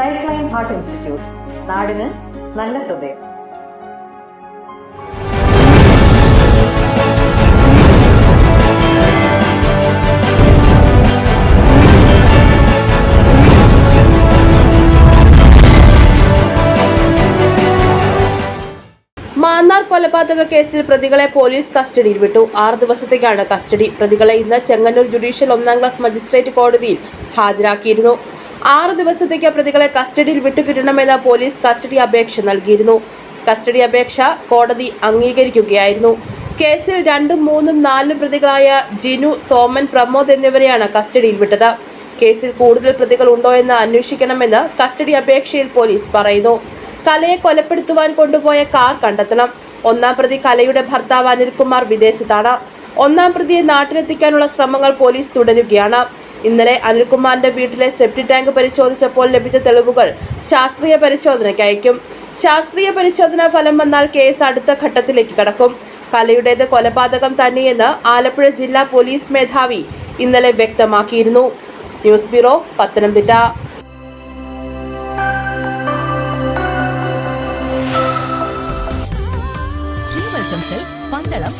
Life line heart institute നാടിന് നല്ല ഹൃദയം. മാന്നാർ കൊലപാതക കേസിൽ പ്രതികളെ പോലീസ് കസ്റ്റഡിയിൽ വിട്ടു. ആറ് ദിവസത്തേക്കാണ് കസ്റ്റഡി. പ്രതികളെ ഇന്ന് ചെങ്ങന്നൂർ ജുഡീഷ്യൽ ഒന്നാം ക്ലാസ് മജിസ്ട്രേറ്റ് കോടതിയിൽ ഹാജരാക്കിയിരുന്നു. ആറ് ദിവസത്തേക്ക് പ്രതികളെ കസ്റ്റഡിയിൽ വിട്ടുകിട്ടണമെന്ന് പോലീസ് കസ്റ്റഡി അപേക്ഷ നൽകിയിരുന്നു. കസ്റ്റഡി അപേക്ഷ കോടതി അംഗീകരിക്കുകയായിരുന്നു. കേസിൽ രണ്ടും മൂന്നും നാലും പ്രതികളായ ജിനു സോമൻ പ്രമോദ് എന്നിവരെയാണ് കസ്റ്റഡിയിൽ വിട്ടത്. കേസിൽ കൂടുതൽ പ്രതികൾ ഉണ്ടോ എന്ന് അന്വേഷിക്കണമെന്ന് കസ്റ്റഡി അപേക്ഷയിൽ പോലീസ് പറയുന്നു. കലയെ കൊലപ്പെടുത്തുവാൻ കൊണ്ടുപോയ കാർ കണ്ടെത്തണം. ഒന്നാം പ്രതി കലയുടെ ഭർത്താവ് അനിൽകുമാർ വിദേശത്താണ്. ഒന്നാം പ്രതിയെ നാട്ടിലെത്തിക്കാനുള്ള ശ്രമങ്ങൾ പോലീസ് തുടരുകയാണ്. ഇന്നലെ അനിൽകുമാറിന്റെ വീട്ടിലെ സെപ്റ്റി ടാങ്ക് പരിശോധിച്ചപ്പോൾ ലഭിച്ച തെളിവുകൾ ശാസ്ത്രീയ പരിശോധനയ്ക്ക് അയക്കും. ശാസ്ത്രീയ പരിശോധനാ ഫലം വന്നാൽ കേസ് അടുത്ത ഘട്ടത്തിലേക്ക് കടക്കും. കലയുടേത് കൊലപാതകം തന്നെയെന്ന് ആലപ്പുഴ ജില്ലാ പോലീസ് മേധാവി ഇന്നലെ വ്യക്തമാക്കിയിരുന്നു. News bureau Pathanamthitta. പന്തളം